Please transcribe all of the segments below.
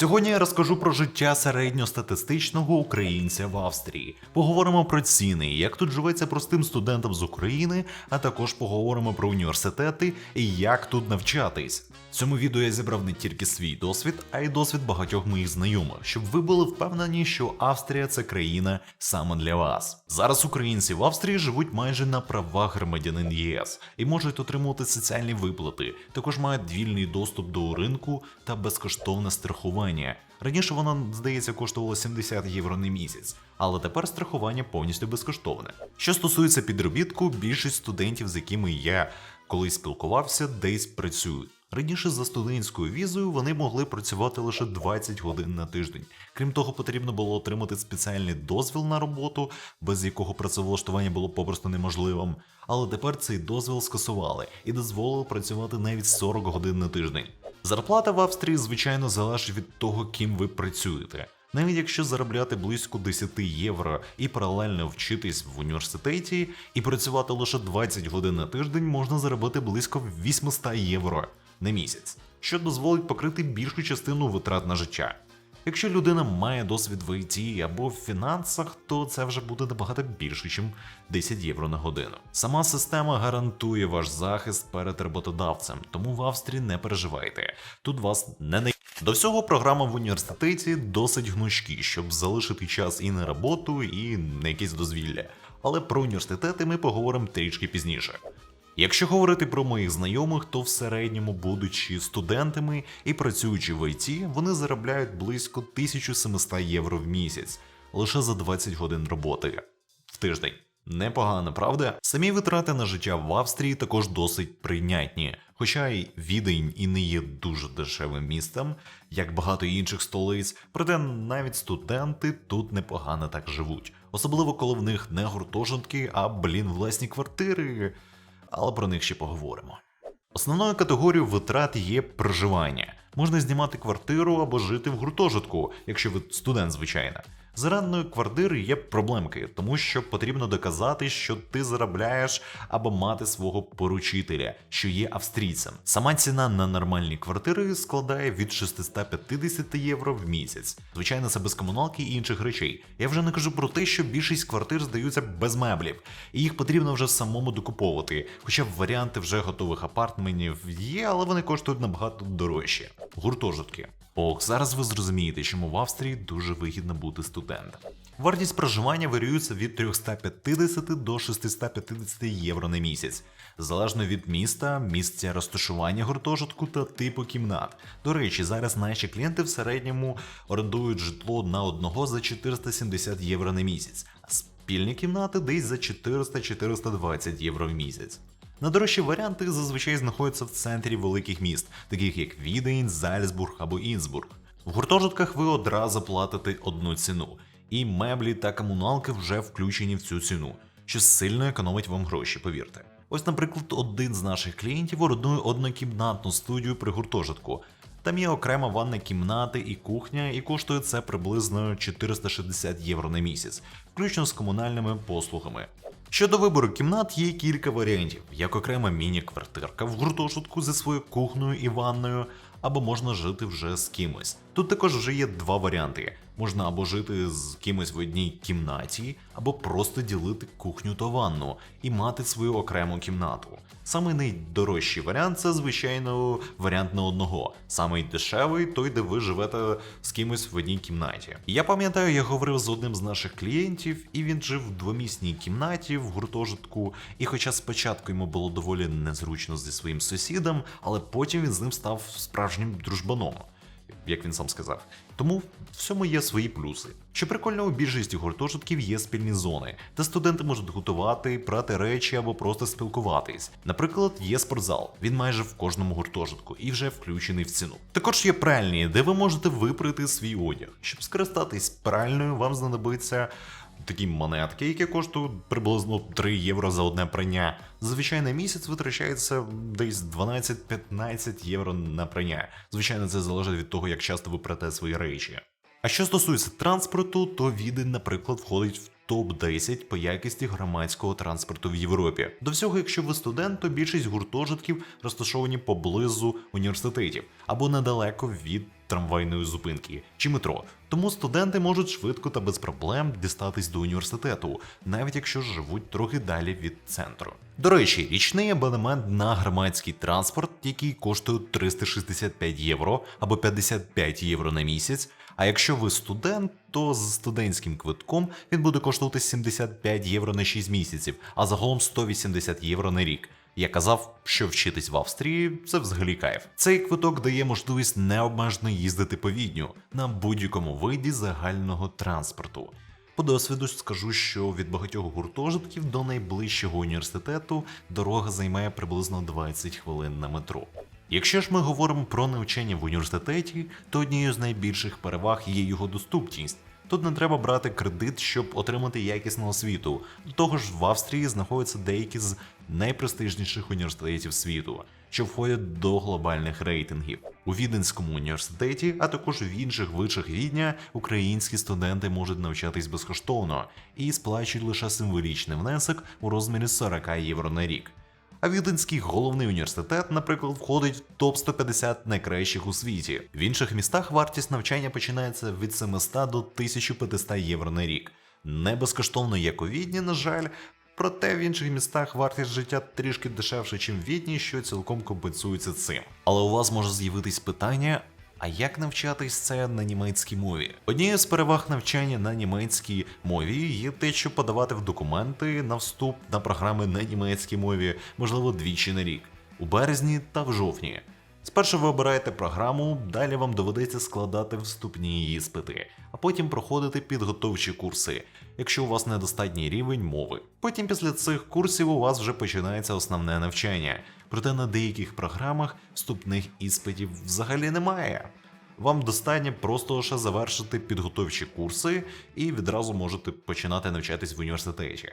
Сьогодні я розкажу про життя середньостатистичного українця в Австрії. Поговоримо про ціни, як тут живеться простим студентам з України, а також поговоримо про університети і як тут навчатись. В цьому відео я зібрав не тільки свій досвід, а й досвід багатьох моїх знайомих, щоб ви були впевнені, що Австрія це країна саме для вас. Зараз українці в Австрії живуть майже на правах громадянин ЄС і можуть отримувати соціальні виплати. Також мають вільний доступ до ринку та безкоштовне страхування. Раніше воно, здається, коштувало 70 євро на місяць, але тепер страхування повністю безкоштовне. Що стосується підробітку, більшість студентів, з якими я колись спілкувався, десь працюють. Раніше за студентською візою вони могли працювати лише 20 годин на тиждень. Крім того, потрібно було отримати спеціальний дозвіл на роботу, без якого працевлаштування було попросту неможливим. Але тепер цей дозвіл скасували і дозволили працювати навіть 40 годин на тиждень. Зарплата в Австрії, звичайно, залежить від того, ким ви працюєте. Навіть якщо заробляти близько 10 євро і паралельно вчитись в університеті і працювати лише 20 годин на тиждень, можна заробити близько 800 євро на місяць, що дозволить покрити більшу частину витрат на життя. Якщо людина має досвід в ІТ або в фінансах, то це вже буде набагато більше, ніж 10 євро на годину. Сама система гарантує ваш захист перед роботодавцем, тому в Австрії не переживайте. Тут вас не на до всього програма в університеті досить гнучкі, щоб залишити час і на роботу, і на якесь дозвілля. Але про університети ми поговоримо трішки пізніше. Якщо говорити про моїх знайомих, то в середньому, будучи студентами і працюючи в ІТ, вони заробляють близько 1700 євро в місяць лише за 20 годин роботи в тиждень. Непогано, правда? Самі витрати на життя в Австрії також досить прийнятні, хоча й Відень і не є дуже дешевим містом, як багато інших столиць, проте навіть студенти тут непогано так живуть, особливо коли в них не гуртожитки, а блін, власні квартири. Але про них ще поговоримо. Основною категорією витрат є проживання. Можна знімати квартиру або жити в гуртожитку, якщо ви студент, звичайно. З орендної квартири є проблемки, тому що потрібно доказати, що ти заробляєш або мати свого поручителя, що є австрійцем. Сама ціна на нормальні квартири складає від 650 євро в місяць. Звичайно, це без комуналки і інших речей. Я вже не кажу про те, що більшість квартир здаються без меблів, і їх потрібно вже самому докуповувати. Хоча варіанти вже готових апартментів є, але вони коштують набагато дорожче. Гуртожитки. Ох, зараз ви зрозумієте, чому в Австрії дуже вигідно бути студентом. Вартість проживання варіюється від 350 до 650 євро на місяць, залежно від міста, місця розташування гуртожитку та типу кімнат. До речі, зараз наші клієнти в середньому орендують житло на одного за 470 євро на місяць, а спільні кімнати десь за 400-420 євро в місяць. Найдорожчі варіанти зазвичай знаходяться в центрі великих міст, таких як Відень, Зальцбург або Інсбург. В гуртожитках ви одразу платите одну ціну, і меблі та комуналки вже включені в цю ціну, що сильно економить вам гроші, повірте. Ось, наприклад, один з наших клієнтів орендує однокімнатну студію при гуртожитку. Там є окрема ванна кімната і кухня, і коштує це приблизно 460 євро на місяць, включно з комунальними послугами. Щодо вибору кімнат є кілька варіантів, як окрема міні-квартирка в гуртожитку зі своєю кухнею і ванною, або можна жити вже з кимось. Тут також вже є два варіанти: можна або жити з кимось в одній кімнаті, або просто ділити кухню та ванну і мати свою окрему кімнату. Самий найдорожчий варіант це, звичайно, варіант на одного. Самий дешевий той, де ви живете з кимось в одній кімнаті. Я пам'ятаю, я говорив з одним з наших клієнтів, і він жив в двомісній кімнаті в гуртожитку. І хоча спочатку йому було доволі незручно зі своїм сусідом, але потім він з ним став справжнім дружбаном. Як він сам сказав, тому в всьому є свої плюси. Що прикольно, у більшості гуртожитків є спільні зони, де студенти можуть готувати, прати речі або просто спілкуватись. Наприклад, є спортзал, він майже в кожному гуртожитку і вже включений в ціну. Також є пральні, де ви можете випрати свій одяг. Щоб скористатись пральною, вам знадобиться такі монетки, які коштують приблизно 3 євро за одне прання. Зазвичай на місяць витрачається десь 12-15 євро на прання. Звичайно, це залежить від того, як часто ви прате свої речі. А що стосується транспорту, то Відень, наприклад, входить в топ-10 по якості громадського транспорту в Європі. До всього, якщо ви студент, то більшість гуртожитків розташовані поблизу університетів або недалеко від трамвайної зупинки чи метро. Тому студенти можуть швидко та без проблем дістатись до університету, навіть якщо живуть трохи далі від центру. До речі, річний абонемент на громадський транспорт, який коштує 365 євро або 55 євро на місяць. А якщо ви студент, то з студентським квитком він буде коштувати 75 євро на 6 місяців, а загалом 180 євро на рік. Я казав, що вчитись в Австрії це взагалі кайф. Цей квиток дає можливість необмежено їздити по відню на будь-якому виді загального транспорту. По досвіду скажу, що від багатьох гуртожитків до найближчого університету дорога займає приблизно 20 хвилин на метро. Якщо ж ми говоримо про навчання в університеті, то однією з найбільших переваг є його доступність. Тут не треба брати кредит, щоб отримати якісну освіту. До того ж, в Австрії знаходяться деякі з найпрестижніших університетів світу, що входять до глобальних рейтингів. У Віденському університеті, а також в інших вишах Відня, українські студенти можуть навчатись безкоштовно і сплачують лише символічний внесок у розмірі 40 євро на рік. А Віденський головний університет, наприклад, входить в топ 150 найкращих у світі. В інших містах вартість навчання починається від 700 до 1500 євро на рік. Не безкоштовно, як у Відні, на жаль. Проте в інших містах вартість життя трішки дешевше, ніж в Відні, що цілком компенсується цим. Але у вас може з'явитись питання: а як навчатись це на німецькій мові? Однією з переваг навчання на німецькій мові є те, що подавати в документи на вступ на програми на німецькій мові, можливо, двічі на рік, у березні та в жовтні. Спершу ви обираєте програму, далі вам доведеться складати вступні іспити, а потім проходити підготовчі курси, якщо у вас недостатній рівень мови. Потім після цих курсів у вас вже починається основне навчання, проте на деяких програмах вступних іспитів взагалі немає. Вам достатньо просто лише завершити підготовчі курси і відразу можете починати навчатись в університеті.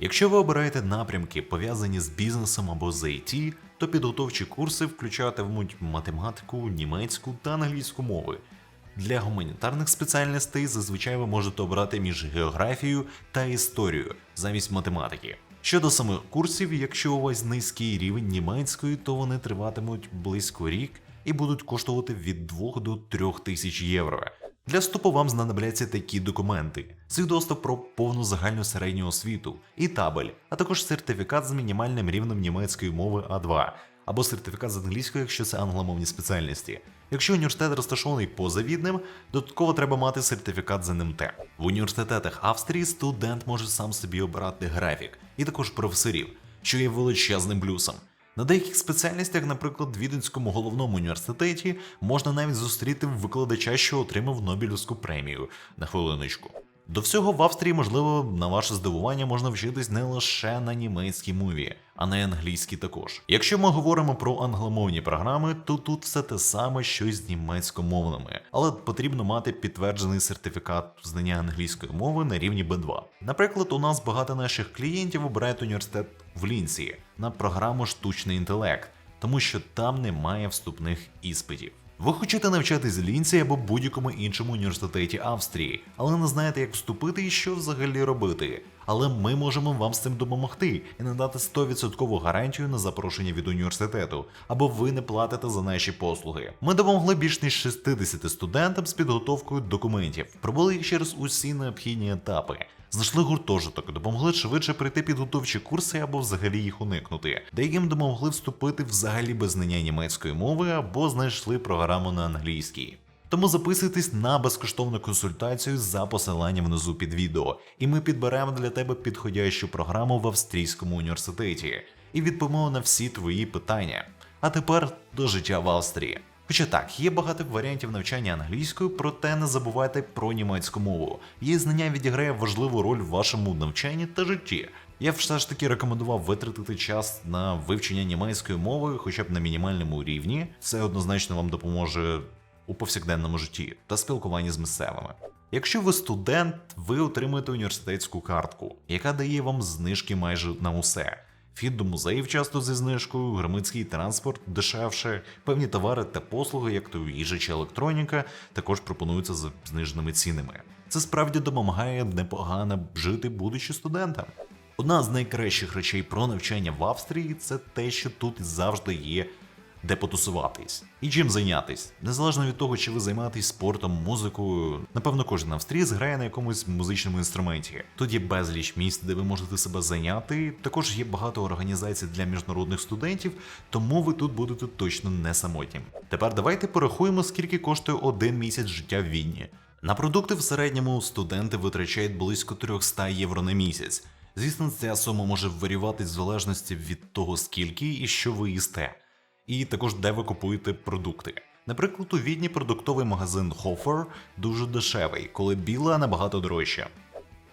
Якщо ви обираєте напрямки, пов'язані з бізнесом або з IT, то підготовчі курси включатимуть математику, німецьку та англійську мови. Для гуманітарних спеціальностей зазвичай ви можете обрати між географією та історією замість математики. Щодо самих курсів, якщо у вас низький рівень німецької, то вони триватимуть близько рік і будуть коштувати від 2 до 3 тисяч євро. Для вступу вам знадобляться такі документи: свідоцтво про повну загальну середню освіту і табель, а також сертифікат з мінімальним рівнем німецької мови А2 або сертифікат з англійської, якщо це англомовні спеціальності. Якщо університет розташований поза Віднем, додатково треба мати сертифікат з НМТ. В університетах Австрії студент може сам собі обирати графік і також професорів, що є величезним плюсом. На деяких спеціальностях, наприклад, в Віденському головному університеті, можна навіть зустріти викладача, що отримав Нобелівську премію на хвилиночку. До всього в Австрії, можливо, на ваше здивування можна вчитись не лише на німецькій мові, а на англійській також. Якщо ми говоримо про англомовні програми, то тут все те саме, що й з німецькомовними, але потрібно мати підтверджений сертифікат знання англійської мови на рівні B2. Наприклад, у нас багато наших клієнтів обирають університет в Лінці на програму штучний інтелект, тому що там немає вступних іспитів. Ви хочете навчатись Лінці або будь-якому іншому університеті Австрії, але не знаєте, як вступити і що взагалі робити. Але ми можемо вам з цим допомогти і надати 100% гарантію на запрошення від університету, або ви не платите за наші послуги. Ми допомогли більш ніж 60 студентам з підготовкою документів, пробули їх через усі необхідні етапи. Знайшли гуртожиток, допомогли швидше пройти підготовчі курси або взагалі їх уникнути. Деяким допомогли вступити взагалі без знання німецької мови або знайшли програму на англійській. Тому записуйтесь на безкоштовну консультацію за посиланням внизу під відео, і ми підберемо для тебе підходящу програму в австрійському університеті і відповімо на всі твої питання. А тепер до життя в Австрії. Хоча так, є багато варіантів навчання англійською, проте не забувайте про німецьку мову. Її знання відіграє важливу роль в вашому навчанні та житті. Я все ж таки рекомендував витратити час на вивчення німецької мови, хоча б на мінімальному рівні. Це однозначно вам допоможе у повсякденному житті та спілкуванні з місцевими. Якщо ви студент, ви отримуєте університетську картку, яка дає вам знижки майже на усе. Вхід до музеїв часто зі знижкою, громадський транспорт дешевше, певні товари та послуги, як то їжа чи електроніка, також пропонуються з зниженими цінами. Це справді допомагає непогано жити, будучи студентом. Одна з найкращих речей про навчання в Австрії це те, що тут завжди є де потусуватись і чим зайнятись. Незалежно від того, чи ви займаєтесь спортом, музикою. Напевно, кожен австрієць грає на якомусь музичному інструменті. Тут є безліч місць, де ви можете себе зайняти. Також є багато організацій для міжнародних студентів, тому ви тут будете точно не самотнім. Тепер давайте порахуємо, скільки коштує один місяць життя в Відні. На продукти в середньому студенти витрачають близько 300 євро на місяць. Звісно, ця сума може варіюватись в залежності від того, скільки і що ви їсте і також де ви купуєте продукти. Наприклад, у Відні продуктовий магазин Hofer дуже дешевий, коли біла набагато дорожча.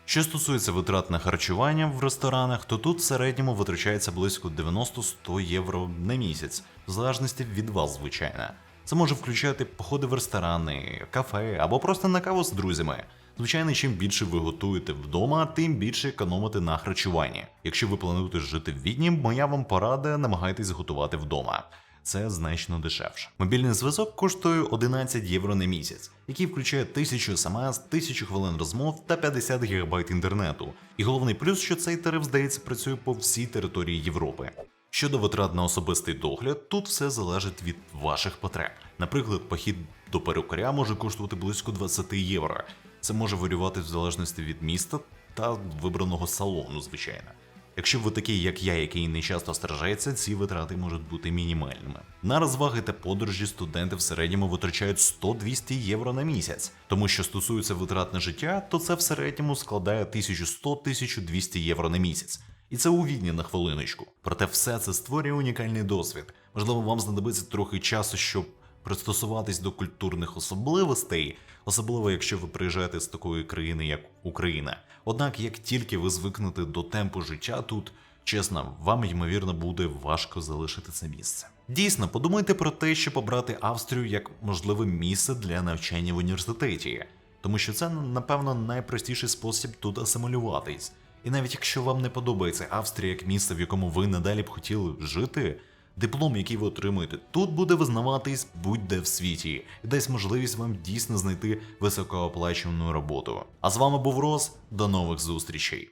Що стосується витрат на харчування в ресторанах, то тут в середньому витрачається близько 90-100 євро на місяць, в залежності від вас, звичайно. Це може включати походи в ресторани, кафе або просто на каву з друзями. Звичайно, чим більше ви готуєте вдома, тим більше економите на харчуванні. Якщо ви плануєте жити в Відні, моя вам порада намагайтесь готувати вдома. Це значно дешевше. Мобільний зв'язок коштує 11 євро на місяць, який включає 1000 смс, 1000 хвилин розмов та 50 ГБ інтернету. І головний плюс, що цей тариф, здається, працює по всій території Європи. Щодо витрат на особистий догляд, тут все залежить від ваших потреб. Наприклад, похід до перукаря може коштувати близько 20 євро. Це може варіювати в залежності від міста та вибраного салону, звичайно. Якщо ви такий, як я, який не часто стражається, ці витрати можуть бути мінімальними. На розваги та подорожі студенти в середньому витрачають 100-200 євро на місяць. Тому що стосується витрат на життя, то це в середньому складає 1100-1200 євро на місяць. І це у відні на хвилиночку. Проте все це створює унікальний досвід. Можливо, вам знадобиться трохи часу, щоб пристосуватись до культурних особливостей, особливо якщо ви приїжджаєте з такої країни, як Україна. Однак, як тільки ви звикнете до темпу життя тут, чесно, вам ймовірно буде важко залишити це місце. Дійсно, подумайте про те, щоб обрати Австрію як можливе місце для навчання в університеті, тому що це, напевно, найпростіший спосіб тут асимілюватись. І навіть якщо вам не подобається Австрія як місце, в якому ви надалі б хотіли жити, диплом, який ви отримуєте, тут буде визнаватись будь-де в світі і дасть можливість вам дійсно знайти високооплачувану роботу. А з вами був Рос, до нових зустрічей.